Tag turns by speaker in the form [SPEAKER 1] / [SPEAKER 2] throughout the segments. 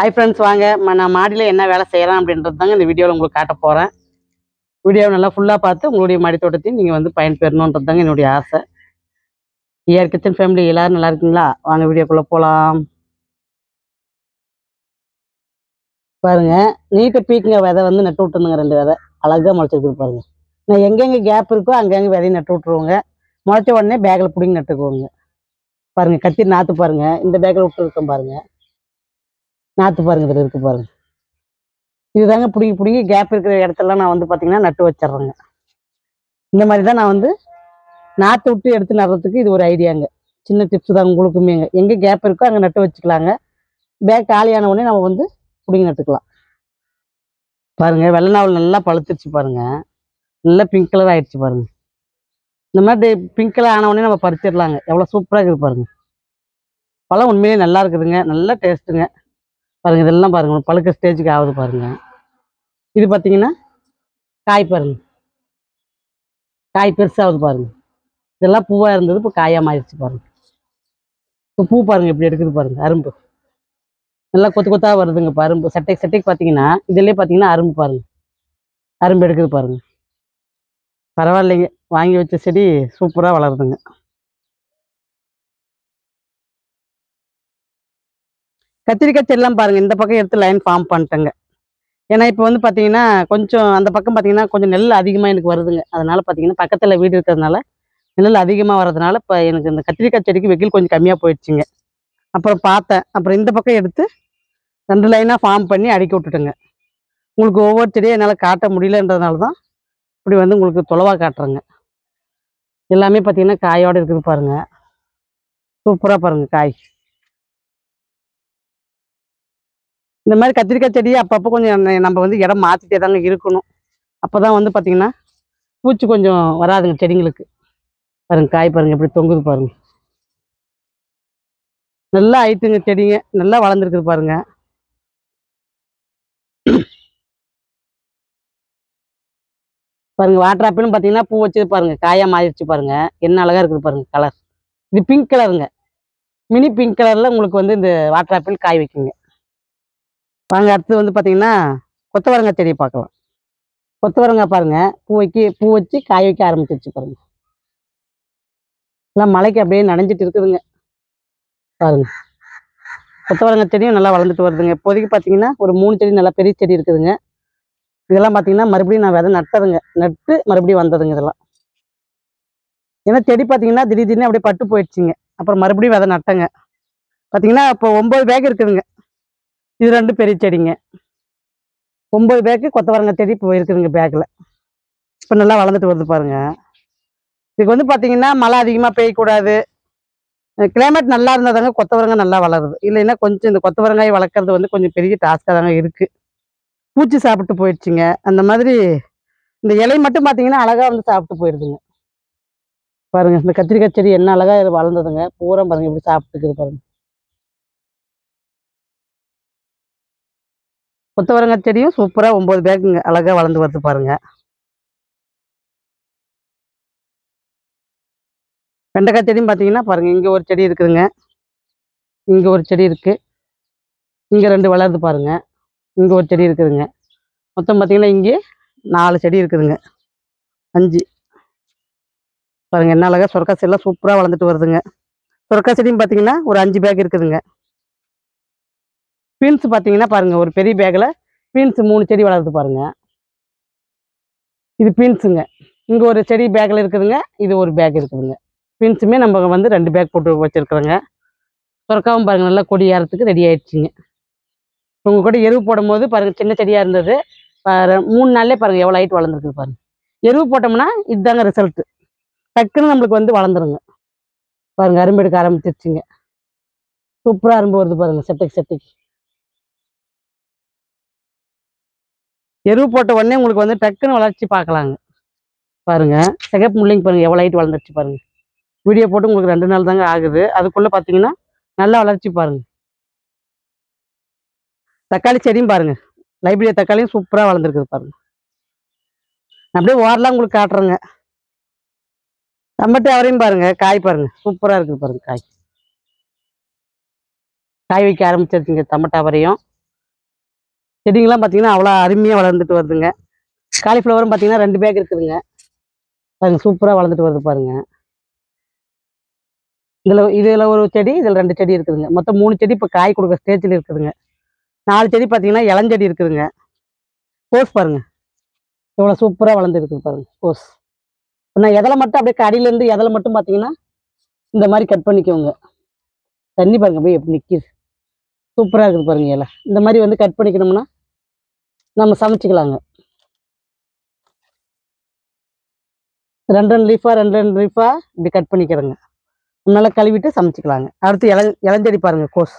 [SPEAKER 1] Hi friends வாங்க. நான் மாடியில் என்ன வேலை செய்கிறேன் அப்படின்றது தாங்க இந்த வீடியோவில் உங்களுக்கு காட்ட போகிறேன் வீடியோவை நல்லா ஃபுல்லாக பார்த்து உங்களுடைய மாடி தோட்டத்தையும் நீங்கள் வந்து பயன்பெறணுன்றது தாங்க என்னுடைய ஆசை. ஏஆர் கிச்சன் ஃபேமிலி எல்லோரும் நல்லா இருக்கீங்களா? வாங்க வீடியோக்குள்ளே போகலாம் பாருங்கள் நீட்டை பீக்குங்க விதை வந்து நட்டு விட்டுருந்துங்க ரெண்டு விதை. அழகாக முளைச்சிருக்குது பாருங்கள் நான் எங்கெங்கே கேப் இருக்கோ அங்கங்கே விதையை நட்டு விட்ருவோங்க முளைச்ச உடனே பேக்கில் பிடிங்கி நட்டுக்குவோங்க. பாருங்கள் கத்தி நாற்று பாருங்கள் இந்த பேக்கில் விட்டுருக்கோம் பாருங்கள் நாற்று பாருங்க இதில் இருக்கு பாருங்க. இதுதாங்க பிடிங்கி பிடிங்கி கேப் இருக்கிற இடத்துலலாம் நான் வந்து பார்த்தீங்கன்னா நட்டு வச்சிடுறேங்க இந்த மாதிரி தான் நான் வந்து நாற்று விட்டு எடுத்து நடுறதுக்கு இது ஒரு ஐடியாங்க. சின்ன டிப்ஸ் தான் உங்களுக்குமேங்க. எங்கே கேப் இருக்கோ அங்கே நட்டு வச்சுக்கலாங்க. பேக் காலியான உடனே நம்ம வந்து பிடிங்கி நட்டுக்கலாம். பாருங்க வெள்ளை நாவல் நல்லா பழுத்துருச்சு பாருங்க. நல்லா பிங்க் கலர் ஆயிடுச்சு பாருங்க. இந்த மாதிரி பிங்க் கலர் ஆன உடனே நம்ம பறிச்சிடலாங்க எவ்வளோ சூப்பராக இருக்குது பாருங்க. பழம் உண்மையிலேயே நல்லா இருக்குதுங்க. நல்ல டேஸ்ட்டுங்க பாருங்க இதெல்லாம் பாருங்க பழுக்க ஸ்டேஜுக்கு ஆகுது பாருங்க. இது பார்த்தீங்கன்னா காய் பாருங்கள் காய் பெருசாகுது பாருங்க. இதெல்லாம் பூவாக இருந்தது இப்போ காயாக மாறிடுச்சு பாருங்கள் இப்போ பூ பாருங்க இப்படி எடுக்குது பாருங்க அரும்பு. நல்லா கொத்து கொத்தாக வருதுங்க இப்போ அரும்பு சட்டைக்கு சட்டைக்கு பார்த்தீங்கன்னா இதுலேயே பார்த்தீங்கன்னா அரும்பு பாருங்கள் அரும்பு எடுக்குது பாருங்க. பரவாயில்லைங்க வாங்கி வச்ச செடி சூப்பராக வளருதுங்க. கத்திரிக்காய் செல்லாம் பாருங்க. இந்த பக்கம் எடுத்து லைன் ஃபார்ம் பண்ணிட்டேங்க. ஏன்னா இப்போ வந்து பார்த்தீங்கன்னா கொஞ்சம் அந்த பக்கம் பார்த்தீங்கன்னா கொஞ்சம் நெல் அதிகமாக எனக்கு வருதுங்க. அதனால பார்த்தீங்கன்னா பக்கத்தில் வீடு இருக்கிறதுனால நெல் அதிகமாக வர்றதுனால இப்போ எனக்கு இந்த கத்திரிக்காய் செடிக்கு வெயில் கொஞ்சம் கம்மியாக போயிடுச்சுங்க. அப்புறம் பார்த்தேன். அப்புறம் இந்த பக்கம் எடுத்து ரெண்டு லைனாக ஃபார்ம் பண்ணி அடுக்கி விட்டுட்டேங்க. உங்களுக்கு ஒவ்வொரு செடியும் என்னால் காட்ட முடியலன்றதுனால தான் இப்படி வந்து உங்களுக்கு தொலைவாக காட்டுறேங்க. எல்லாமே பார்த்தீங்கன்னா காயோடு இருக்குது பாருங்க. சூப்பராக பாருங்க காய். இந்த மாதிரி கத்திரிக்காய் செடியை அப்பப்போ கொஞ்சம் நம்ம வந்து இடம் மாற்றிட்டே தாங்க இருக்கணும். அப்போ தான் வந்து பார்த்தீங்கன்னா பூச்சி கொஞ்சம் வராதுங்க செடிங்களுக்கு. பாருங்க காய் பாருங்க எப்படி தொங்குது பாருங்கள் நல்லா ஆயிட்டுங்க செடிங்க. நல்லா வளர்ந்துருக்குது பாருங்க. பாருங்க வாட்டர் ஆப்பிள்னு பார்த்தீங்கன்னா பூ வச்சது பாருங்கள் காயாக மாறிடுச்சு பாருங்க. என்ன அழகாக இருக்குது பாருங்கள் கலர் இது பிங்க் கலருங்க மினி பிங்க் கலரில் உங்களுக்கு வந்து இந்த வாட்டர் ஆப்பிள் காய் வைக்குங்க. வாங்க அடுத்து வந்து பார்த்தீங்கன்னா கொத்தவரங்காய் செடியை பார்க்கலாம். கொத்தவரங்காய் பாருங்க பூ வைக்க பூ வச்சு காய் வைக்க ஆரம்பிச்சிருச்சு பாருங்க. எல்லாம் மலைக்கு அப்படியே நனைஞ்சிட்டு இருக்குதுங்க. பாருங்க. கொத்தவரங்காய் செடியும் நல்லா வளர்ந்துட்டு வருதுங்க. இப்போதைக்கு பார்த்தீங்கன்னா ஒரு மூணு செடி நல்லா பெரிய செடி இருக்குதுங்க. இதெல்லாம் பார்த்தீங்கன்னா மறுபடியும் நான் விதை நட்டதுங்க நட்டு மறுபடியும் வந்ததுங்க இதெல்லாம். ஏன்னா செடி பார்த்தீங்கன்னா திடீர் திடீர்னு அப்படியே பட்டு போயிடுச்சுங்க. அப்புறம் மறுபடியும் விதை நட்டங்க. பார்த்தீங்கன்னா இப்போ ஒம்பது பேக் இருக்குதுங்க. இது ரெண்டு பெரிய செடிங்க. ஒம்பது பேக்கு கொத்தவரங்காய் செடி இப்போ இருக்குதுங்க பேக்கில். இப்போ நல்லா வளர்ந்துட்டு வருது பாருங்க. இதுக்கு வந்து பார்த்தீங்கன்னா மழை அதிகமாக பெய்யக்கூடாது. கிளைமேட் நல்லா இருந்தால் தாங்க கொத்தவரங்காய் நல்லா வளருது. இல்லைன்னா கொஞ்சம் இந்த கொத்தவரங்காய் வளர்க்குறது வந்து கொஞ்சம் பெரிய டாஸ்க்காக தாங்க இருக்குது பூச்சி சாப்பிட்டு போயிடுச்சுங்க. அந்த மாதிரி இந்த இலை மட்டும் பார்த்தீங்கன்னா அழகாக வந்து சாப்பிட்டு போயிடுதுங்க. பாருங்கள் இந்த கத்திரிக்காய் செடி என்ன அழகாக இது வளர்ந்ததுங்க. பூரா பாருங்க இப்படி சாப்பிட்டுக்குது பாருங்கள் கொத்தவரங்காய் செடியும் சூப்பராக ஒம்பது பேக்குங்க அழகாக வளர்ந்து வருது பாருங்க. வெண்டைக்காய் செடியும் பார்த்தீங்கன்னா பாருங்கள் இங்கே ஒரு செடி இருக்குதுங்க. இங்கே ஒரு செடி இருக்குது இங்கே ரெண்டு வளருது பாருங்க. இங்கே ஒரு செடி இருக்குதுங்க. மொத்தம் பார்த்தீங்கன்னா இங்கே நாலு செடி இருக்குதுங்க. அஞ்சு. பாருங்கள் என்ன அழகா சொரக்கா செடிலாம் சூப்பராக வளர்ந்துட்டு வருதுங்க. சொரக்கா செடியும் பார்த்தீங்கன்னா ஒரு அஞ்சு பேக் இருக்குதுங்க. பீன்ஸ் பார்த்தீங்கன்னா பாருங்க ஒரு பெரிய பேக்கில் பீன்ஸ் மூணு செடி வளருது பாருங்க. இது பீன்ஸுங்க இங்கே ஒரு செடி பேக்கில் இருக்குதுங்க இது ஒரு பேக் இருக்குதுங்க. பீன்ஸுமே நம்ம வந்து ரெண்டு பேக் போட்டு வச்சுருக்குறோங்க. சுரக்காவும் பாருங்கள் நல்லா கொடி ஏறத்துக்கு ரெடி ஆயிடுச்சுங்க. உங்கள் கூட எருவு போடும்போது பாருங்கள் சின்ன செடியாக இருந்தது. மூணு நாள்லேயே பாருங்கள் எவ்வளோ ஹைட் வளர்ந்துருக்குது பாருங்கள் எருவு போட்டோம்னா இதுதாங்க ரிசல்ட்டு டக்குன்னு நம்மளுக்கு வந்து வளர்ந்துருங்க. பாருங்க அரும்பு எடுக்க ஆரம்பிச்சிருச்சுங்க. சூப்பராக அரும்பு வருது பாருங்க செட்டைக்கு செட்டைக்கு எருவு போட்ட உடனே உங்களுக்கு வந்து டக்குன்னு வளர்ச்சி பார்க்கலாங்க. பாருங்க சிகப்பு முள்ளைங்க பாருங்க எவ்வளோ ஹைட் வளர்ந்துருச்சு பாருங்க. வீடியோ போட்டு உங்களுக்கு ரெண்டு நாள் தாங்க ஆகுது. அதுக்குள்ள பார்த்தீங்கன்னா நல்லா வளர்ச்சி பாருங்க. தக்காளி செடியும் பாருங்க. லைப்ரரி தக்காளியும் சூப்பராக வளர்ந்துருக்குது பாருங்க. அப்படியே ஓரலாம் உங்களுக்கு காட்டுறேங்க. தம்பட்டி அவரையும் பாருங்க காய் பாருங்க. சூப்பராக இருக்குது பாருங்க காய். காய் வைக்க ஆரம்பிச்சிருச்சுங்க தம்பட்டை அவரையும். செடிங்கெல்லாம் பார்த்தீங்கன்னா அவ்வளோ அருமையாக வளர்ந்துட்டு வருதுங்க. காலிஃப்ளவரும் பார்த்தீங்கன்னா ரெண்டு பேக் இருக்குதுங்க. பாருங்க சூப்பராக வளர்ந்துட்டு வருது பாருங்க. இதில் இதில் ஒரு செடி இதில் ரெண்டு செடி இருக்குதுங்க. மொத்தம் மூணு செடி இப்போ காய் கொடுக்குற ஸ்டேஜில் இருக்குதுங்க. நாலு செடி பார்த்தீங்கன்னா இளஞ்செடி இருக்குதுங்க. கோஸ் பாருங்க. எவ்வளோ சூப்பராக வளர்ந்துருக்குது பாருங்கள் பாருங்க கோஸ் நான் எதில் மட்டும் அப்படியே கடியிலேருந்து எதில் மட்டும் பார்த்தீங்கன்னா இந்த மாதிரி கட் பண்ணிக்கோங்க தண்ணி பாருங்க போய் எப்படி நிற்கிது சூப்பராக இருக்குது பாருங்க இலை. இந்த மாதிரி வந்து கட் பண்ணிக்கணும்னா நம்ம சமைச்சிக்கலாங்க. ரெண்டு ரெண்டு லீஃபாக ரெண்டு ரெண்டு லீஃபாக இப்படி கட் பண்ணிக்கிறேங்க. நல்லா கழுவிட்டு சமைச்சிக்கலாங்க. அடுத்து இள இளஞ்செடி பாருங்க கோஸ்.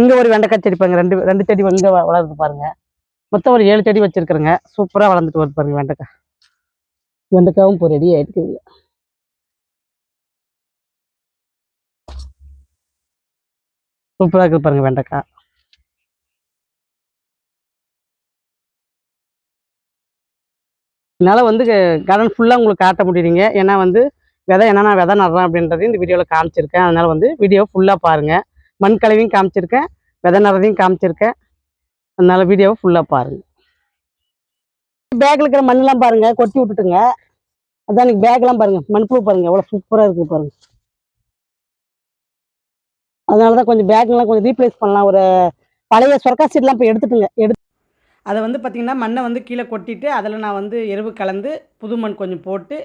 [SPEAKER 1] இங்கே ஒரு வெண்டைக்காய் செடி பாருங்க ரெண்டு ரெண்டு செடி இங்கே வளர்ந்து பாருங்கள் மொத்தம் ஒரு ஏழு செடி வச்சுருக்குறேங்க. சூப்பராக வளர்ந்துட்டு வருது பாருங்க வெண்டைக்காய். வெண்டைக்காவும் இப்போ ரெடி ஆகிடுக்குங்க சூப்பராக இருக்குது பாருங்க வெண்டைக்காய். என்னால் வந்து கார்டன் ஃபுல்லாக உங்களுக்கு காட்ட முடியுறீங்க. ஏன்னா வந்து விதை என்னென்ன விதை நடுறேன் அப்படின்றது இந்த வீடியோவில் காமிச்சிருக்கேன். அதனால் வந்து வீடியோ ஃபுல்லாக பாருங்கள் மண் கலவையும் காமிச்சிருக்கேன். விதை நடுறதையும் காமிச்சிருக்கேன். அதனால் வீடியோவை ஃபுல்லாக பாருங்கள் பேக்கில் இருக்கிற மண்ணெலாம் பாருங்கள் கொட்டி விட்டுட்டுங்க. அதான் எனக்கு பேக்லாம் பாருங்க. மண்புழு பாருங்கள் எவ்வளோ சூப்பராக இருக்குது பாருங்கள் அதனால தான் கொஞ்சம் பேக்லாம் கொஞ்சம் ரீப்ளேஸ் பண்ணலாம். ஒரு பழைய சொர்க்கா சீட்லாம் இப்போ எடுத்துட்டுங்க. எடுத்து அதை வந்து பார்த்திங்கன்னா மண்ணை வந்து கீழே கொட்டிட்டு அதில் நான் வந்து எருவு கலந்து புது மண் கொஞ்சம் போட்டு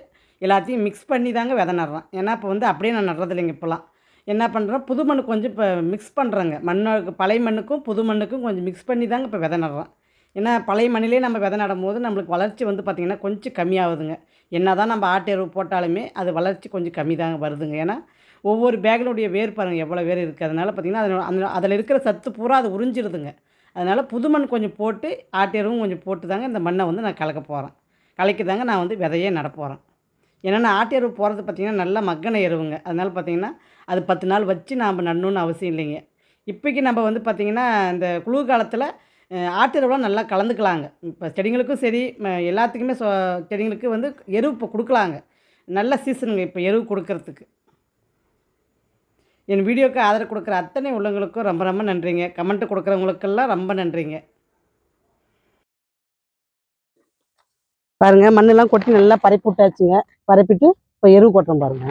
[SPEAKER 1] எல்லாத்தையும் மிக்ஸ் பண்ணி தாங்க விதை நடுறேன். ஏன்னா இப்போ வந்து அப்படியே நான் நடுறதில்லைங்க இப்போலாம். என்ன பண்ணுறேன்? புது மண் கொஞ்சம் இப்போ மிக்ஸ் பண்ணுறேங்க. மண்ணுக்கு பழைய மண்ணுக்கும் புது மண்ணுக்கும் கொஞ்சம் மிக்ஸ் பண்ணி தாங்க இப்போ விதை நடுறேன். ஏன்னா பழைய மண்ணிலே நம்ம விதை நடும்போது நம்மளுக்கு வளர்ச்சி வந்து பார்த்திங்கன்னா கொஞ்சம் கம்மியாகுதுங்க. என்ன தான் நம்ம ஆட்டு எருவு போட்டாலுமே அது வளர்ச்சி கொஞ்சம் கம்மி தாங்க வருதுங்க. ஏன்னா ஒவ்வொரு பேக்கினுடைய வேர் பாருங்கள் எவ்வளோ வேர் இருக்குது. அதனால் பார்த்திங்கன்னா அதில் அந்த அதில் இருக்கிற சத்து பூரா அது உறிஞ்சிருதுங்க. அதனால் புது மண் கொஞ்சம் போட்டு ஆட்டு எருவும் கொஞ்சம் போட்டு தாங்க இந்த மண்ணை வந்து நான் கலக்க போகிறேன் கலக்கி தாங்க நான் வந்து விதையே நடப்போகிறேன் ஏன்னா ஆட்டு எருவு போகிறது பார்த்திங்கன்னா நல்லா மக்கன எருவுங்க. அதனால் பார்த்திங்கன்னா அது பத்து நாள் வச்சு நாம் நடணும்னு அவசியம் இல்லைங்க. இப்போக்கி நம்ம வந்து பார்த்திங்கன்னா இந்த குளிர் காலத்தில் ஆட்டு எருவெலாம் நல்லா கலந்துக்கலாங்க. இப்போ செடிங்களுக்கும் சரி எல்லாத்துக்குமே சொ செடிங்களுக்கு வந்து எருவு இப்போ கொடுக்கலாங்க. நல்ல சீசனுங்க இப்போ எருவு கொடுக்கறதுக்கு. என் வீடியோக்கு ஆதரவு கொடுக்குற அத்தனை உள்ளவங்களுக்கும் ரொம்ப ரொம்ப நன்றிங்க. கமெண்ட் கொடுக்குறவங்களுக்கெல்லாம் ரொம்ப நன்றிங்க. பாருங்க மண்ணெல்லாம் கொட்டி நல்லா பரப்பி விட்டாச்சுங்க பரப்பிட்டு இப்போ எருவு கொட்டுறோம் பாருங்க.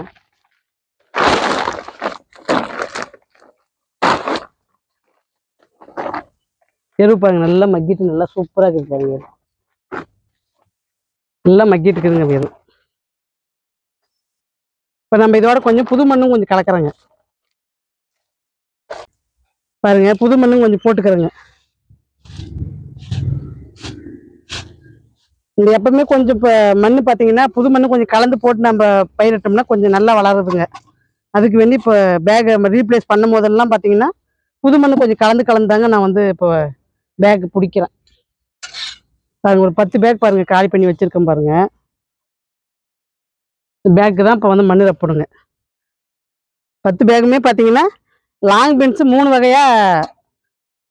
[SPEAKER 1] எருவு பாருங்க நல்லா மக்கிட்டு நல்லா சூப்பராக இருக்குது பாருங்க. நல்லா மக்கிட்டு இருக்குதுங்க எரு இப்போ நம்ம இதோட கொஞ்சம் புது மண்ணும் கொஞ்சம் கலக்கிறேங்க. பாருங்க புது மண்ணும் கொஞ்சம் போட்டுக்கிறேங்க. இந்த எப்பவுமே கொஞ்சம் இப்போ மண் பார்த்தீங்கன்னா புது மண்ணு கொஞ்சம் கலந்து போட்டு நம்ம பயிரிட்டோம்னா கொஞ்சம் நல்லா வளருதுங்க. அதுக்கு வேண்டி இப்போ பேக் ரீப்ளேஸ் பண்ணும் போதெல்லாம் பார்த்தீங்கன்னா புது மண்ணு கொஞ்சம் கலந்து கலந்தாங்க நான் வந்து இப்போ பேக் பிடிக்கிறேன். பாருங்க ஒரு பத்து பேக் பாருங்க காலி பண்ணி வச்சிருக்கேன் பாருங்க. பேக்கு தான் இப்போ வந்து மண் ரப்பணுங்க பத்து பேக்குமே பார்த்தீங்கன்னா லாங் பீன்ஸ் மூணு வகையாக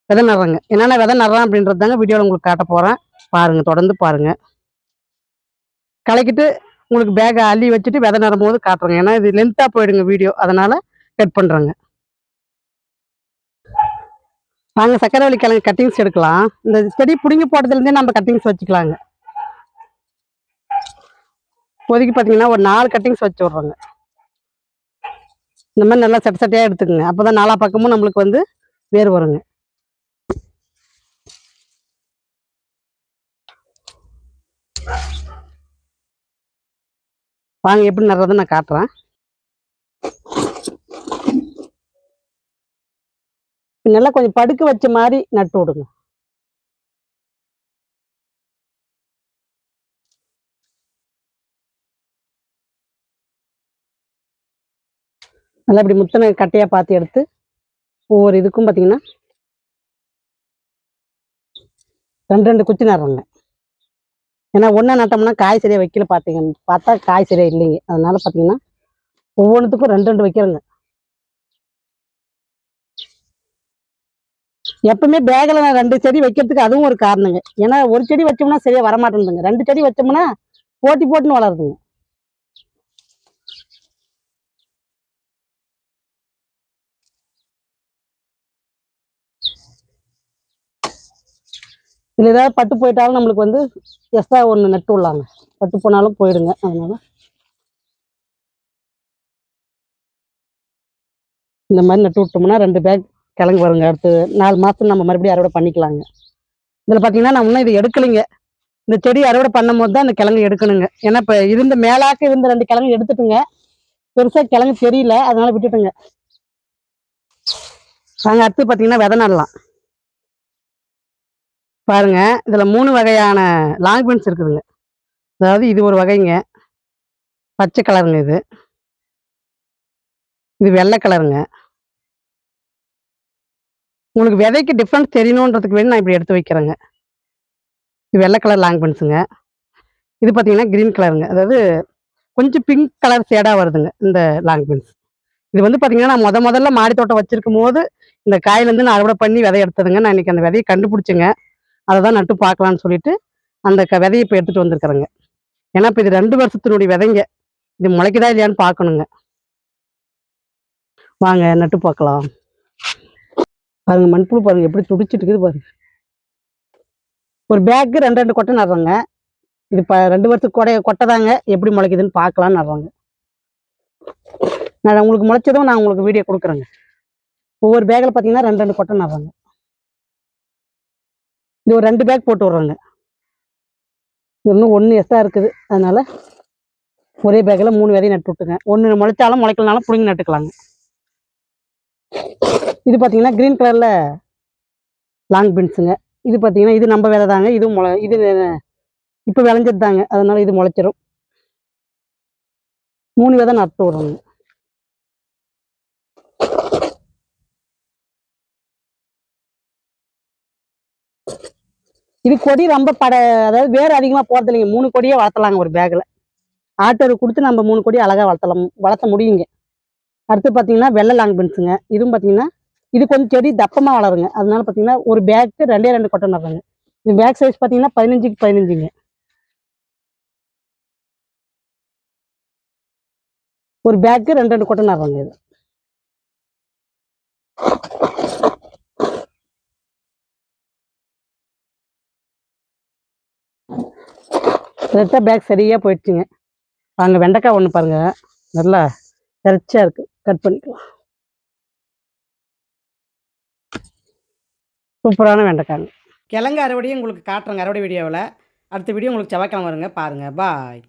[SPEAKER 1] விதை நடுறாங்க என்னென்ன விதை நடுறேன் அப்படின்றது தாங்க வீடியோவில் உங்களுக்கு காட்ட போகிறேன் பாருங்கள் தொடர்ந்து பாருங்கள் கலக்கிட்டு உங்களுக்கு பேக்கை அள்ளி வச்சுட்டு விதை நடும்போது காட்டுறேங்க. ஏன்னா இது லென்த்தாக போயிடுங்க வீடியோ அதனால் கட் பண்ணுறேங்க நாங்கள் சக்கரவள்ளி கிழங்கு கட்டிங்ஸ் எடுக்கலாம். இந்த செடி பிடுங்கி போட்டதுலேருந்தே நம்ம கட்டிங்ஸ் வச்சுக்கலாங்க. இப்போதைக்கு பார்த்தீங்கன்னா ஒரு நாலு கட்டிங்ஸ் வச்சு விட்றோங்க. இந்த மாதிரி நல்லா சட்ட சட்டையாக எடுத்துக்கோங்க. அப்போ தான் நாலா பக்கமும் நம்மளுக்கு வந்து வேர் வருங்க. வாங்க எப்படி நடுறதுன்னு நான் காட்டுறேன். நல்லா கொஞ்சம் படுக்க வச்ச மாதிரி நட்டு விடுங்க. நல்லா இப்படி முத்தனை கட்டையாக பார்த்து எடுத்து ஒவ்வொரு இதுக்கும் பார்த்தீங்கன்னா ரெண்டு ரெண்டு குச்சி நடுறோங்க. ஏன்னா ஒன்றா நட்டோம்னா காய் சரியாக வைக்கல பார்த்தீங்க பார்த்தா காய் சரியாக இல்லைங்க. அதனால பார்த்தீங்கன்னா ஒவ்வொன்றுத்துக்கும் ரெண்டு ரெண்டு வைக்கிறோங்க. எப்பவுமே பேக்கில் நான் ரெண்டு செடி வைக்கிறதுக்கு அதுவும் ஒரு காரணங்க. ஏன்னா ஒரு செடி வச்சோம்னா சரியாக வரமாட்டேங்குதுங்க ரெண்டு செடி வச்சோம்னா போட்டி போட்டுன்னு வளருதுங்க. இதில் ஏதாவது பட்டு போயிட்டாலும் நம்மளுக்கு வந்து எக்ஸ்ட்ரா ஒன்று நட்டு விடலாங்க பட்டு போனாலும் போயிடுங்க அதனால். இந்த மாதிரி நட்டு விட்டோம்னா ரெண்டு பேக் கிழங்கு வருங்க அடுத்து நாலு மாதம் நம்ம மறுபடியும் அறுவடை பண்ணிக்கலாங்க. இதில் பார்த்தீங்கன்னா நான் இன்னும் இது எடுக்கலைங்க. இந்த செடி அறுவடை பண்ணும் போது தான் இந்த கிழங்கு எடுக்கணுங்க. ஏன்னா இப்போ இருந்த மேலாக்க இருந்த ரெண்டு கிழங்கு எடுத்துட்டுங்க. பெருசாக கிழங்கு தெரியல அதனால விட்டுட்டுங்க. நாங்கள் அடுத்து பார்த்தீங்கன்னா விதை நடலாம். பாருங்க இதில் மூணு வகையான லாங் பென்ஸ் இருக்குதுங்க. அதாவது இது ஒரு வகைங்க. பச்சை கலருங்க இது. இது வெள்ளை கலருங்க. உங்களுக்கு விதைக்கு டிஃப்ரென்ஸ் தெரியணுன்றதுக்கு வேணும் நான் இப்படி எடுத்து வைக்கிறேங்க. இது வெள்ளை கலர் லாங் பென்ஸுங்க இது பார்த்தீங்கன்னா க்ரீன் கலருங்க. அதாவது கொஞ்சம் பிங்க் கலர் ஷேடாக வருதுங்க இந்த லாங் பென்ஸ் இது வந்து பார்த்தீங்கன்னா நான் முத முதல்ல மாடி தோட்டம் வச்சிருக்கும் போது இந்த காயிலேருந்து நான் அறுவடை பண்ணி விதை எடுத்ததுங்க. நான் இன்னைக்கு அந்த விதையை கண்டுபிடிச்சிங்க. அதை தான் நட்டு பார்க்கலான்னு சொல்லிட்டு அந்த க விதையை இப்போ எடுத்துகிட்டு வந்திருக்கிறேங்க. ஏன்னா இப்போ இது ரெண்டு வருஷத்தினுடைய விதைங்க. இது முளைக்குதா இல்லையான்னு பார்க்கணுங்க. வாங்க நட்டு பார்க்கலாம். பாருங்க மண்புழு பாருங்க எப்படி துடிச்சிட்டு இருக்குது பாருங்க. ஒரு பேக்கு ரெண்டு ரெண்டு கொட்டை நடுறோங்க. இது இப்போ ரெண்டு வருஷத்துக்கு கொடை கொட்டை தாங்க எப்படி முளைக்குதுன்னு பார்க்கலான்னு நடுறாங்க. நான் உங்களுக்கு முளைச்சதும் நான் உங்களுக்கு வீடியோ கொடுக்குறேங்க. ஒவ்வொரு பேக்கில் பார்த்தீங்கன்னா ரெண்டு ரெண்டு கொட்டை நடுறாங்க. இது ஒரு ரெண்டு பேக் போட்டு விட்றோங்க. இன்னும் ஒன்று எஸ்ஸாக இருக்குது. அதனால் ஒரே பேக்கில் மூணு விதையும் நட்டு விட்டுங்க ஒன்று முளைச்சாலும் முளைக்கலனாலும் பிடிங்கி நட்டுக்கலாங்க. இது பார்த்தீங்கன்னா க்ரீன் கலரில் லாங் பீன்ஸுங்க இது பார்த்தீங்கன்னா இது நம்ம விதை தாங்க. இது முளை இது இப்போ விளைஞ்சது தாங்க அதனால் இது முளைச்சிரும். மூணு விதை நட்டு விட்றோங்க. இது கொடி ரொம்ப பட அதாவது வேறு அதிகமாக போகிறது இல்லைங்க. மூணு கொடியே வளர்த்தலாங்க ஒரு பேக்கில் ஆட்டோருக்கு கொடுத்து நம்ம மூணு கொடி அழகாக வளர்த்தலாம் வளர்த்த முடியுங்க. அடுத்து பார்த்தீங்கன்னா வெள்ளை லாங் பென்ஸுங்க இதுவும் பார்த்தீங்கன்னா இது கொஞ்சம் செடி தப்பமாக வளருங்க. அதனால பார்த்தீங்கன்னா ஒரு பேக்கு ரெண்டே ரெண்டு கொட்டை நடுறாங்க. இது பேக் சைஸ் பார்த்தீங்கன்னா பதினஞ்சுக்கு பதினஞ்சுங்க. ஒரு பேக்கு ரெண்டு ரெண்டு கொட்டை நடுறாங்க இது. ரெட்டை பேக் சரியாக போயிடுச்சுங்க. வாங்க வெண்டைக்காய் ஒன்று பாருங்கள் நல்லா இறைச்சியாக இருக்குது கட் பண்ணிக்கலாம். சூப்பரான வெண்டைக்காங்க கிழங்கு அறுவடையும் உங்களுக்கு காட்டுறேங்க அறுவடை வீடியோவில். அடுத்த வீடியோ உங்களுக்கு செவ்வாய்க்கிழமை வருங்க. பாருங்கள் பாய்